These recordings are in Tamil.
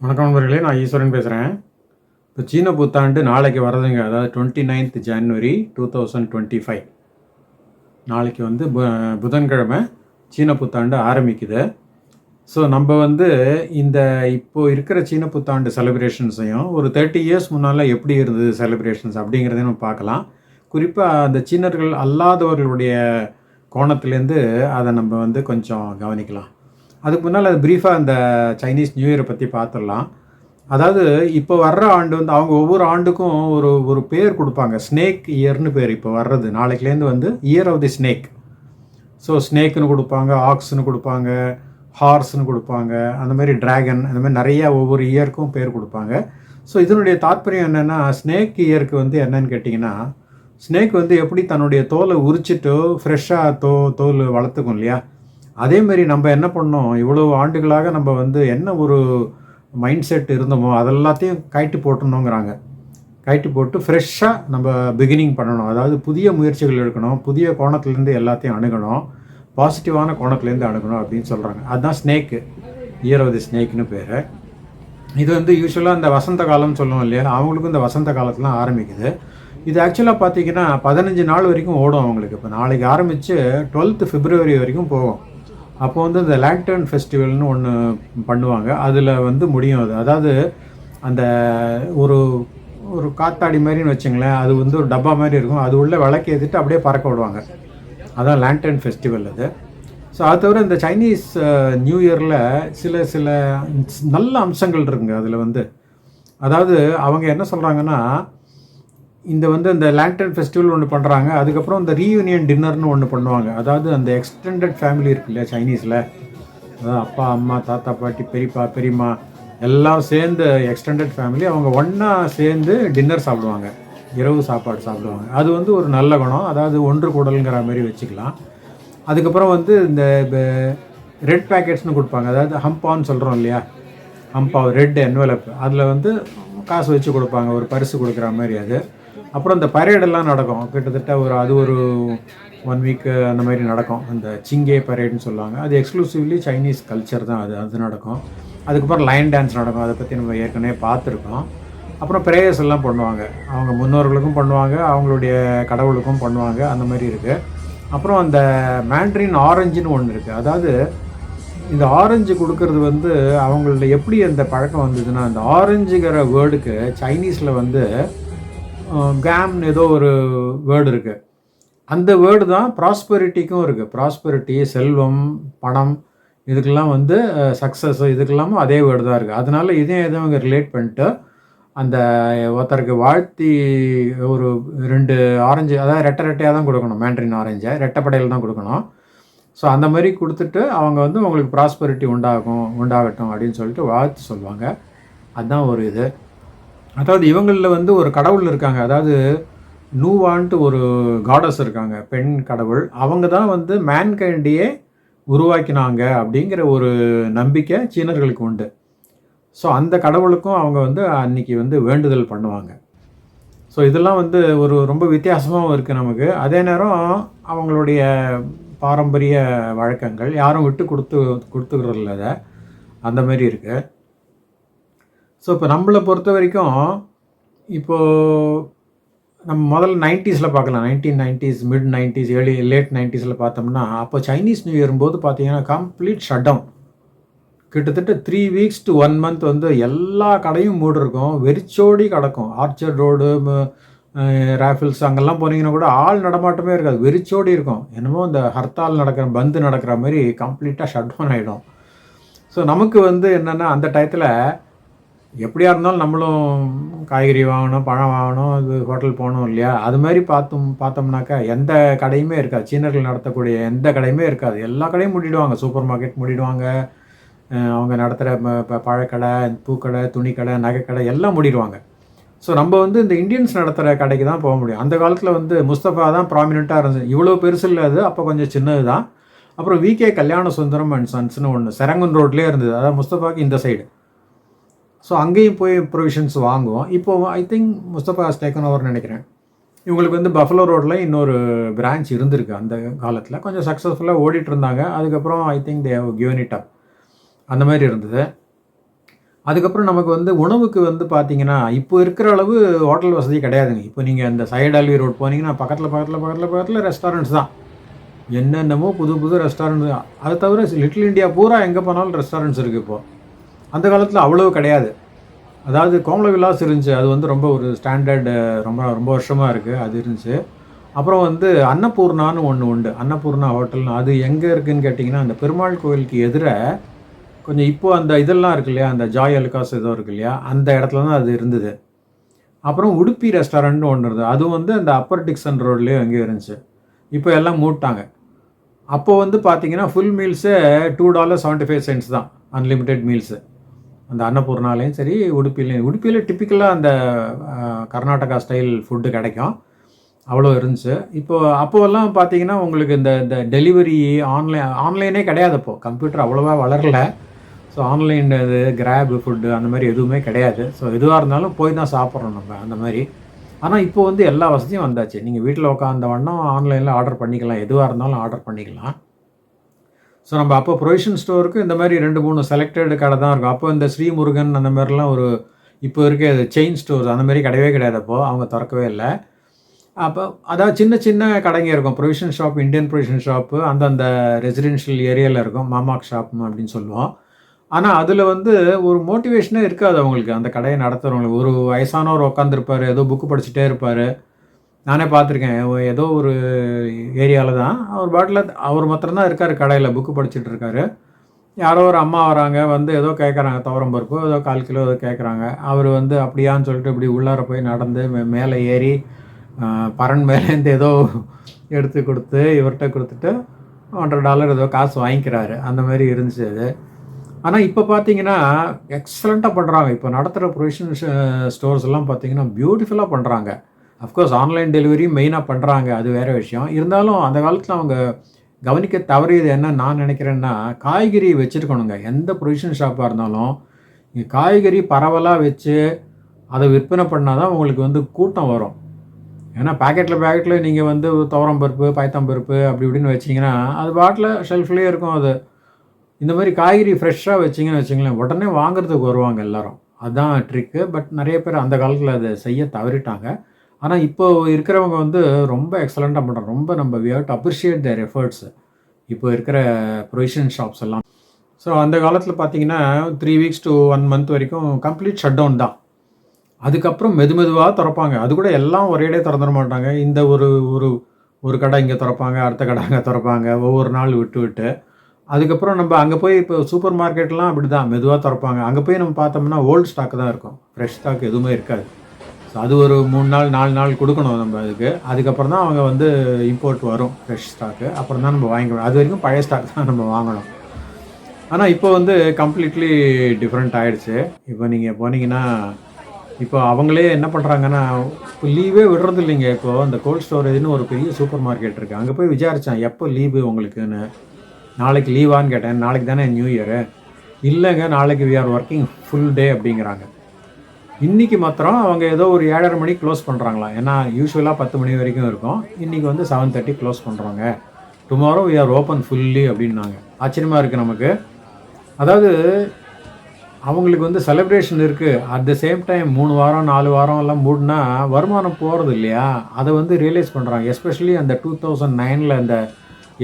வணக்கம் நண்பர்களே நான் ஈஸ்வரன் பேசுகிறேன் இப்போ சீன புத்தாண்டு நாளைக்கு வரதுங்க அதாவது twenty ninth January two thousand twenty five நாளைக்கு வந்து பு- புதன்கிழமை சீன புத்தாண்டு ஆரம்பிக்குது. ஸோ நம்ம வந்து இந்த இப்போ இருக்கிற சீன புத்தாண்டு செலிப்ரேஷன்ஸையும் ஒரு தேர்ட்டி இயர்ஸ் முன்னால் எப்படி இருந்தது செலிப்ரேஷன்ஸ் அப்படிங்கிறதையும் நம்ம பார்க்கலாம். குறிப்பாக அந்த சீனர்கள் அல்லாதவர்களுடைய கோணத்துலேருந்து அதை நம்ம வந்து கொஞ்சம் கவனிக்கலாம். அதுக்கு முன்னால் அது ப்ரீஃபாக அந்த சைனீஸ் நியூ இயரை பற்றி பார்த்துடலாம். அதாவது இப்போ வர்ற ஆண்டு வந்து அவங்க ஒவ்வொரு ஆண்டுக்கும் ஒரு ஒரு பேர் கொடுப்பாங்க. ஸ்னேக் இயர்னு பேர் இப்போ வர்றது. நாளைக்குலேருந்து வந்து year of the snake so ஸ்னேக்குன்னு கொடுப்பாங்க ஆக்ஸ்னு கொடுப்பாங்க ஹார்ஸ்னு கொடுப்பாங்க அந்த மாதிரி ட்ராகன் அந்த மாதிரி நிறையா ஒவ்வொரு இயருக்கும் பேர் கொடுப்பாங்க. ஸோ இதனுடைய தாற்பயம் என்னென்னா ஸ்னேக் இயருக்கு வந்து என்னன்னு கேட்டிங்கன்னா ஸ்னேக் வந்து எப்படி தன்னுடைய தோலை உரிச்சிட்டு ஃப்ரெஷ்ஷாக தோ தோல் வளர்த்துக்கும் இல்லையா? அதே மாதிரி நம்ம என்ன பண்ணோம்? இவ்வளோ ஆண்டுகளாக நம்ம வந்து என்ன ஒரு மைண்ட் செட் இருந்தோமோ அதெல்லாத்தையும் கழட்டி போட்டணுங்கிறாங்க. கயிட்டு போட்டு ஃப்ரெஷ்ஷாக நம்ம பிகினிங் பண்ணணும். அதாவது புதிய முயற்சிகள் எடுக்கணும். புதிய கோணத்துலேருந்து எல்லாத்தையும் அணுகணும். பாசிட்டிவான கோணத்துலேருந்து அணுகணும் அப்படின்னு சொல்கிறாங்க அதுதான் ஸ்னேக்கு இயர் ஆஃப் தி ஸ்னேக்னு பேர். இது வந்து யூஸ்வலாக இந்த வசந்த காலம்னு சொல்லுவோம் இல்லையா? அவங்களுக்கும் இந்த வசந்த காலத்துலாம் ஆரம்பிக்குது. இது ஆக்சுவலாக பார்த்தீங்கன்னா பதினஞ்சு நாள் வரைக்கும் ஓடும் அவங்களுக்கு. இப்போ நாளைக்கு ஆரம்பித்து டுவெல்த்து பிப்ரவரி வரைக்கும் போகும். அப்போ வந்து இந்த லேங்டர்ன் ஃபெஸ்டிவல்னு ஒன்று பண்ணுவாங்க. அதில் வந்து முடியும் அது. அதாவது அந்த ஒரு ஒரு காத்தாடி மாதிரின்னு வச்சுங்களேன் அது வந்து ஒரு டப்பா மாதிரி இருக்கும். அது உள்ளே விளக்கு ஏற்றிட்டு அப்படியே பறக்க விடுவாங்க. அதான் லேண்டர்ன் ஃபெஸ்டிவல் அது. ஸோ அது தவிர இந்த சைனீஸ் நியூ இயரில் சில சில நல்ல அம்சங்கள் இருக்குங்க அதில் வந்து. அதாவது அவங்க என்ன சொல்கிறாங்கன்னா இந்த வந்து அந்த லேங்டன் ஃபெஸ்டிவல் ஒன்று பண்ணுறாங்க அதுக்கப்புறம் இந்த ரீயூனியன் டின்னர்னு ஒன்று பண்ணுவாங்க. அதாவது அந்த எக்ஸ்டெண்டட் ஃபேமிலி இருக்கு இல்லையா சைனீஸில் அதாவது அப்பா அம்மா தாத்தா பாட்டி பெரியப்பா பெரியம்மா எல்லாம் சேர்ந்து எக்ஸ்டெண்டட் ஃபேமிலி அவங்க ஒன்றா சேர்ந்து டின்னர் சாப்பிடுவாங்க. இரவு சாப்பாடு சாப்பிடுவாங்க. அது வந்து ஒரு நல்ல குணம். அதாவது ஒன்று கூடலுங்கிற மாதிரி வச்சுக்கலாம். அதுக்கப்புறம் வந்து இந்த ரெட் பேக்கெட்ஸ்னு கொடுப்பாங்க. அதாவது ஹம்பான்னு சொல்கிறோம் இல்லையா? ஹம்பா ரெட் என்வலப் அதில் வந்து காசு வச்சு கொடுப்பாங்க. ஒரு பரிசு கொடுக்குற மாதிரி அது. அப்புறம் இந்த பரேடெல்லாம் நடக்கும். கிட்டத்தட்ட ஒரு அது ஒரு ஒன் வீக் அந்த மாதிரி நடக்கும். அந்த சிங்கே பரேட்னு சொல்லுவாங்க. அது எக்ஸ்க்ளூசிவ்லி சைனீஸ் கல்ச்சர் தான் அது. அது நடக்கும். அதுக்கப்புறம் லைன் டான்ஸ் நடக்கும். அதை பற்றி நம்ம ஏற்கனவே பார்த்துருக்கோம். அப்புறம் ப்ரேயர்ஸ் எல்லாம் பண்ணுவாங்க. அவங்க முன்னோர்களுக்கும் பண்ணுவாங்க. அவங்களுடைய கடவுளுக்கும் பண்ணுவாங்க. அந்த மாதிரி இருக்குது அப்புறம் அந்த மேண்ட்ரின் ஆரஞ்சுன்னு ஒன்று இருக்குது அதாவது இந்த ஆரஞ்சு கொடுக்கறது வந்து அவங்கள்ட்ட எப்படி அந்த பழக்கம் வந்ததுன்னா அந்த ஆரஞ்சுங்கிற வேர்டுக்கு சைனீஸில் வந்து கேம்னு ஏதோ ஒரு வேர்டு இருக்குது அந்த வேர்டு தான் ப்ராஸ்பெரிட்டிக்கும் இருக்குது ப்ராஸ்பெரிட்டி செல்வம் பணம் இதுக்கெல்லாம் வந்து சக்ஸஸ் இதுக்கெல்லாமும் அதே வேர்டு தான் இருக்குது அதனால இதையும் எதுவும் அவங்க ரிலேட் பண்ணிட்டு அந்த ஒருத்தருக்கு வாழ்த்தி ஒரு ரெண்டு ஆரஞ்சு அதாவது ரெட்டை ரெட்டையாக தான் கொடுக்கணும். மேண்ட்ரின் ஆரஞ்சை ரெட்டைப்படையில் தான் கொடுக்கணும். ஸோ அந்த மாதிரி கொடுத்துட்டு அவங்க வந்து உங்களுக்கு ப்ராஸ்பெரிட்டி உண்டாகும் உண்டாகட்டும் அப்படின்னு சொல்லிட்டு வாழ்த்து சொல்லுவாங்க. அதுதான் ஒரு இது. அதாவது இவங்களில் வந்து ஒரு கடவுள் இருக்காங்க. அதாவது நூவான்ட்டு ஒரு காடஸ் இருக்காங்க. பெண் கடவுள். அவங்க தான் வந்து மேன்கைண்டியே உருவாக்கினாங்க அப்படிங்கிற ஒரு நம்பிக்கை சீனர்களுக்கு உண்டு. ஸோ அந்த கடவுளுக்கும் அவங்க வந்து அன்னைக்கு வந்து வேண்டுதல் பண்ணுவாங்க. ஸோ இதெல்லாம் வந்து ஒரு ரொம்ப வித்தியாசமாகவும் இருக்குது நமக்கு. அதே நேரம் அவங்களுடைய பாரம்பரிய வழக்கங்கள் யாரும் விட்டு கொடுத்து கொடுத்துக்கிறதில்ல அதை. அந்த மாதிரி இருக்குது ஸோ இப்போ நம்மளை பொறுத்த வரைக்கும் இப்போது நம்ம முதல்ல நைன்ட்டீஸில் பார்க்கலாம். Nineteen nineties mid nineties early late நைன்ட்டீஸில் பார்த்தோம்னா அப்போ சைனீஸ் நியூ இயர் போது பார்த்தீங்கன்னா கம்ப்ளீட் ஷட் டவுன் கிட்டத்தட்ட three weeks to one month வந்து எல்லா கடையும் மூடு இருக்கும் வெறிச்சோடி கிடக்கும். ஆர்ச்சர் ரோடு ராஃபில்ஸ் அங்கெல்லாம் போனீங்கன்னா கூட ஆள் நடமாட்டமே இருக்காது. வெறிச்சோடி இருக்கும். என்னமோ இந்த ஹர்த்தால் நடக்கிற பந்து நடக்கிற மாதிரி கம்ப்ளீட்டாக ஷட் டவுன் ஆகிடும் ஸோ நமக்கு வந்து என்னென்னா அந்த டயத்தில் எப்படியா இருந்தாலும் நம்மளும் காய்கறி வாங்கணும் பழம் வாங்கணும் இது ஹோட்டல் போகணும் இல்லையா? அது மாதிரி பார்த்தோம் பார்த்தோம்னாக்கா எந்த கடையுமே இருக்காது. சீனர்கள் நடத்தக்கூடிய எந்த கடையுமே இருக்காது. எல்லா கடையும் மூடிடுவாங்க. Super market மூடிடுவாங்க. அவங்க நடத்துகிற பழக்கடை பூக்கடை துணிக்கடை நகைக்கடை எல்லாம் மூடிடுவாங்க. ஸோ நம்ம வந்து இந்த இந்தியன்ஸ் நடத்துகிற கடைக்கு தான் போக முடியும். அந்த காலத்தில் வந்து முஸ்தபா தான் ப்ராமினெண்ட்டாக இருந்துச்சு. இவ்வளோ பெருசு இல்லை அது அப்போ கொஞ்சம் சின்னது தான். அப்புறம் விகே கல்யாண சுந்தரம் அண்ட் சன்ஸ்னு ஒன்று செரங்கன் ரோட்லேயே இருந்தது. அதாவது முஸ்தபாக்கு இந்த சைடு ஸோ அங்கேயும் போய் ப்ரொவிஷன்ஸ் வாங்குவோம். இப்போ I think Mustafa has taken over நினைக்கிறேன். இவங்களுக்கு வந்து பஃபலோ ரோட்டில் இன்னொரு பிரான்ச் இருந்திருக்கு அந்த காலத்தில். கொஞ்சம் சக்ஸஸ்ஃபுல்லாக ஓடிட்டு இருந்தாங்க. அதுக்கப்புறம் I think they have given it up அந்த மாதிரி இருந்தது. அதுக்கப்புறம் நமக்கு வந்து உணவுக்கு வந்து பார்த்தீங்கன்னா இப்போ இருக்கிற அளவு ஹோட்டல் வசதி கிடையாதுங்க. இப்போ நீங்கள் இந்த சைடு அல்வி ரோட் போனீங்கன்னா பக்கத்தில் பக்கத்தில் பக்கத்தில் பக்கத்தில் ரெஸ்டாரண்ட்ஸ் தான். என்னென்னமோ புது புது ரெஸ்டாரண்ட் அதை தவிர லிட்டில் இந்தியா பூரா எங்கே போனாலும் ரெஸ்டாரண்ட்ஸ் இருக்குது இப்போது அந்த காலத்தில் அவ்வளோ கிடையாது. அதாவது கோமல விலாஸ் இருந்துச்சு. அது வந்து ரொம்ப ஒரு ஸ்டாண்டர்டு ரொம்ப ரொம்ப வருஷமாக இருக்குது அது இருந்துச்சு. அப்புறம் வந்து அன்னபூர்ணான்னு ஒன்று உண்டு. அன்னபூர்ணா ஹோட்டல்னு அது எங்கே இருக்குதுன்னு கேட்டிங்கன்னா அந்த பெருமாள் கோயிலுக்கு எதிர கொஞ்சம் இப்போது அந்த இதெல்லாம் இருக்கு இல்லையா? அந்த ஜாய் அலுகாஸ் ஏதோ இருக்கு இல்லையா? அந்த இடத்துல தான் அது இருந்தது. அப்புறம் உடுப்பி ரெஸ்டாரண்ட்னு ஒன்று இருந்தது. அதுவும் வந்து அந்த அப்பர் டிக்சன் ரோட்லேயும் எங்கேயும் இருந்துச்சு. இப்போ எல்லாம் மூட்டாங்க. அப்போது வந்து பார்த்தீங்கன்னா full meals two dollar seventy five cents தான். அன்லிமிட்டெட் மீல்ஸு அந்த அன்னபூர்ணாலையும் சரி உடுப்பிலையும். உடுப்பியில் டிப்பிக்கலாக அந்த கர்நாடகா ஸ்டைல் ஃபுட்டு கிடைக்கும். அவ்வளோ இருந்துச்சு. இப்போது அப்போவெல்லாம் பார்த்தீங்கன்னா உங்களுக்கு இந்த இந்த டெலிவரி ஆன்லைன் ஆன்லைனே கிடையாது அப்போது கம்ப்யூட்டர் அவ்வளோவா வளரல. ஸோ ஆன்லைன் இது கிராபு ஃபுட்டு அந்த மாதிரி எதுவுமே கிடையாது. ஸோ எதுவாக இருந்தாலும் போய் தான் சாப்பிட்றோம் நம்ம அந்த மாதிரி. ஆனால் இப்போ வந்து எல்லா வசதியும் வந்தாச்சு. நீங்கள் வீட்டில் உட்காந்த வண்ணம் ஆன்லைனில் ஆர்டர் பண்ணிக்கலாம். எதுவாக இருந்தாலும் ஆர்டர் பண்ணிக்கலாம். ஸோ நம்ம அப்போ ப்ரொவிஷன் ஸ்டோருக்கு இந்த மாதிரி ரெண்டு மூணு செலக்டட் கடை தான் இருக்கும். அப்போ இந்த ஸ்ரீமுருகன் அந்த மாதிரிலாம் ஒரு இப்போ இருக்க செயின் ஸ்டோர்ஸ் அந்த மாதிரி கிடையவே கிடையாது அப்போது அவங்க திறக்கவே இல்லை. அப்போ அதாவது சின்ன சின்ன கடைங்க இருக்கும். Provision shop Indian provision shop அந்தந்த ரெசிடென்ஷியல் ஏரியாவில் இருக்கும். மாமாக் ஷாப் அப்படின்னு சொல்லுவோம். ஆனால் அதில் வந்து ஒரு மோட்டிவேஷனே இருக்காது அவங்களுக்கு. அந்த கடையை நடத்துகிறவங்களுக்கு ஒரு வயசானவர் உட்காந்துருப்பார் ஏதோ புக்கு படிச்சுட்டே இருப்பார். நானே பார்த்துருக்கேன். ஏதோ ஒரு ஏரியாவில் தான். அவர் பாட்டில் அவர் மாத்திரம்தான் இருக்கார் கடையில் புக்கு படிச்சுட்டு இருக்காரு. யாரோ ஒரு அம்மா வராங்க வந்து ஏதோ கேட்குறாங்க துவரம் பருப்பு ஏதோ கால் கிலோ ஏதோ கேட்குறாங்க அவர் வந்து அப்படியான்னு சொல்லிட்டு இப்படி உள்ளார போய் நடந்து மே- மேலே ஏறி பரண் பரன் மேலேருந்து ஏதோ எடுத்து கொடுத்து இவர்கிட்ட கொடுத்துட்டு ஒன்றரை டாலர் ஏதோ காசு வாங்கிக்கிறாரு. அந்த மாதிரி இருந்துச்சு அது. ஆனால் இப்போ பார்த்தீங்கன்னா எக்ஸலண்ட்டாக பண்ணுறாங்க இப்போ நடத்துகிற ப்ரொவிஷன் ஸ்டோர்ஸ் எல்லாம் பார்த்தீங்கன்னா பியூட்டிஃபுல்லாக பண்ணுறாங்க அஃப்கோர்ஸ் ஆன்லைன் டெலிவரி மெயினாக பண்ணுறாங்க அது வேறு விஷயம். இருந்தாலும் அந்த காலத்தில் அவங்க கவனிக்க தவறியது என்ன நான் நினைக்கிறேன்னா காய்கறி வச்சுருக்கணுங்க. எந்த ப்ரொவிஷன் ஷாப்பாக இருந்தாலும் நீங்கள் காய்கறி பரவலாக வச்சு அதை விற்பனை பண்ணால் தான் உங்களுக்கு வந்து கூட்டம் வரும். ஏன்னா பேக்கெட்டில் பேக்கெட்டில் நீங்கள் வந்து துவரம் பருப்பு பயத்தம் பருப்பு அப்படி இப்படின்னு வச்சிங்கன்னா அது பாட்டில் ஷெல்ஃப்லேயே இருக்கும் அது. இந்த மாதிரி காய்கறி ஃப்ரெஷ்ஷாக வச்சிங்கன்னு வச்சிங்களேன் உடனே வாங்குறதுக்கு வருவாங்க எல்லோரும். அதுதான் ட்ரிக்கு பட் நிறைய பேர் அந்த காலத்தில் அதை செய்ய தவறிட்டாங்க. ஆனால் இப்போ இருக்கிறவங்க வந்து ரொம்ப எக்ஸலண்ட்டாக பண்ணுறாங்க ரொம்ப நம்ம we have to appreciate their efforts இப்போ இருக்கிற ப்ரொவிஷன் ஷாப்ஸ் எல்லாம். ஸோ அந்த காலத்தில் பார்த்தீங்கன்னா three weeks to one month வரைக்கும் கம்ப்ளீட் ஷட் டவுன் தான். அதுக்கப்புறம் மெது மெதுவாக திறப்பாங்க. அது கூட எல்லாம் ஒரேடே திறந்துட மாட்டாங்க. இந்த ஒரு ஒரு ஒரு கடை இங்கே திறப்பாங்க அடுத்த கடை அங்கே திறப்பாங்க ஒவ்வொரு நாள் விட்டு விட்டு. அதுக்கப்புறம் நம்ம அங்கே போய் இப்போ சூப்பர் மார்க்கெட்லாம் அப்படி தான் மெதுவாக திறப்பாங்க. அங்கே போய் நம்ம பார்த்தோம்னா ஓல்டு ஸ்டாக் தான் இருக்கும். ஃப்ரெஷ் ஸ்டாக் எதுவுமே இருக்காது. ஸோ அது ஒரு மூணு நாள் நாலு நாள் கொடுக்கணும் நம்ம அதுக்கு அதுக்கப்புறம் தான் அவங்க வந்து இம்போர்ட் வரும் ஃப்ரெஷ் ஸ்டாக்கு அப்புறம் தான் நம்ம வாங்கிக்கணும். அது வரைக்கும் பழைய ஸ்டாக் தான் நம்ம வாங்கணும். ஆனால் இப்போ வந்து கம்ப்ளீட்லி டிஃப்ரெண்ட் ஆகிடுச்சு இப்போ நீங்கள் போனீங்கன்னா இப்போ அவங்களே என்ன பண்ணுறாங்கன்னா இப்போ லீவே விடுறது இல்லைங்க. இப்போது அந்த கோல்ட் ஸ்டோரேஜ்னு ஒரு பெரிய சூப்பர் மார்க்கெட் இருக்குது அங்கே போய் விசாரித்தேன் எப்போ லீவு உங்களுக்குன்னு? நாளைக்கு லீவான்னு கேட்டேன். நாளைக்கு தானே நியூ இயரு இல்லைங்க நாளைக்கு we are working full day அப்படிங்கிறாங்க. இன்றைக்கி மாத்திரம் அவங்க ஏதோ ஒரு ஏழரை மணிக்கு க்ளோஸ் பண்ணுறாங்களா ஏன்னா யூஸ்வலாக பத்து மணி வரைக்கும் இருக்கும். இன்றைக்கி வந்து செவன் தேர்ட்டி க்ளோஸ் பண்ணுறாங்க tomorrow we are open fully அப்படின்னாங்க. ஆச்சரியமாக இருக்குது நமக்கு. அதாவது அவங்களுக்கு வந்து செலிப்ரேஷன் இருக்குது அட் த சேம் டைம் மூணு வாரம் நாலு வாரம் எல்லாம் மூடினா வருமானம் போகிறது இல்லையா? அதை வந்து ரியலைஸ் பண்ணுறாங்க எஸ்பெஷலி அந்த டூ தௌசண்ட் நைனில் அந்த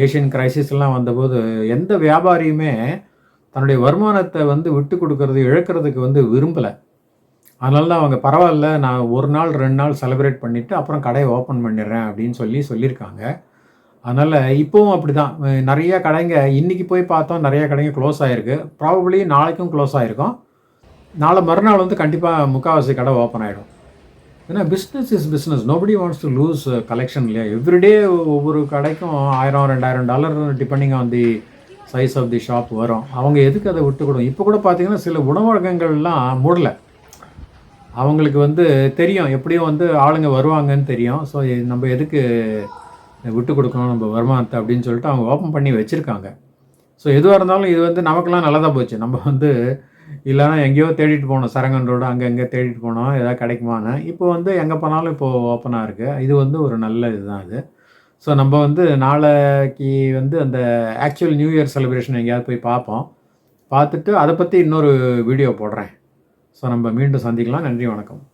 ஏஷியன் கிரைசிஸ்லாம் வந்தபோது எந்த வியாபாரியுமே தன்னுடைய வருமானத்தை வந்து விட்டு கொடுக்கறது இழக்கிறதுக்கு வந்து விரும்பலை. அதனால தான் அவங்க பரவாயில்ல நான் ஒரு நாள் ரெண்டு நாள் செலிப்ரேட் பண்ணிவிட்டு அப்புறம் கடையை ஓப்பன் பண்ணிடுறேன் அப்படின்னு சொல்லி சொல்லியிருக்காங்க. அதனால் இப்போவும் அப்படி தான் நிறையா கடைங்க இன்றைக்கி போய் பார்த்தோம் நிறையா கடைங்க க்ளோஸ் ஆகிருக்கு ப்ராபப்ளி நாளைக்கும் க்ளோஸ் ஆகிருக்கும் நாளை மறுநாள் வந்து கண்டிப்பாக முக்கால்வாசி கடை ஓப்பன் ஆகிடும் ஏன்னா business is business nobody wants to lose collection இல்லையா? எவ்ரிடே ஒவ்வொரு கடைக்கும் ஆயிரம் ரெண்டாயிரம் dollar depending on the size of the shop வரும். அவங்க எதுக்கு அதை விட்டு கொடுக்கும் இப்போ கூட பார்த்தீங்கன்னா சில உணவகங்கள்லாம் மூடலை. அவங்களுக்கு வந்து தெரியும் எப்படியும் வந்து ஆளுங்க வருவாங்கன்னு தெரியும். ஸோ நம்ம எதுக்கு விட்டு கொடுக்கணும் நம்ம வருமானத்தை அப்படின்னு சொல்லிட்டு அவங்க ஓப்பன் பண்ணி வச்சுருக்காங்க. ஸோ எதுவாக இருந்தாலும் இது வந்து நமக்கெல்லாம் நல்லதாக போச்சு. நம்ம வந்து இல்லைன்னா எங்கேயோ தேடிட்டு போனோம். சரங்கன் ரோடு அங்கே எங்கே தேடிட்டு போனோம். எதாவது கிடைக்குமான்னு. இப்போ வந்து எங்கே போனாலும் இப்போது ஓப்பனாக இருக்குது இது வந்து ஒரு நல்ல இதுதான் அது. ஸோ நம்ம வந்து நாளைக்கு வந்து அந்த ஆக்சுவல் நியூ இயர் செலிப்ரேஷன் எங்கேயாவது போய் பார்ப்போம். பார்த்துட்டு அதை பற்றி இன்னொரு வீடியோ போடுறேன். ஸோ நம்ம மீண்டும் சந்திக்கலாம். நன்றி வணக்கம்.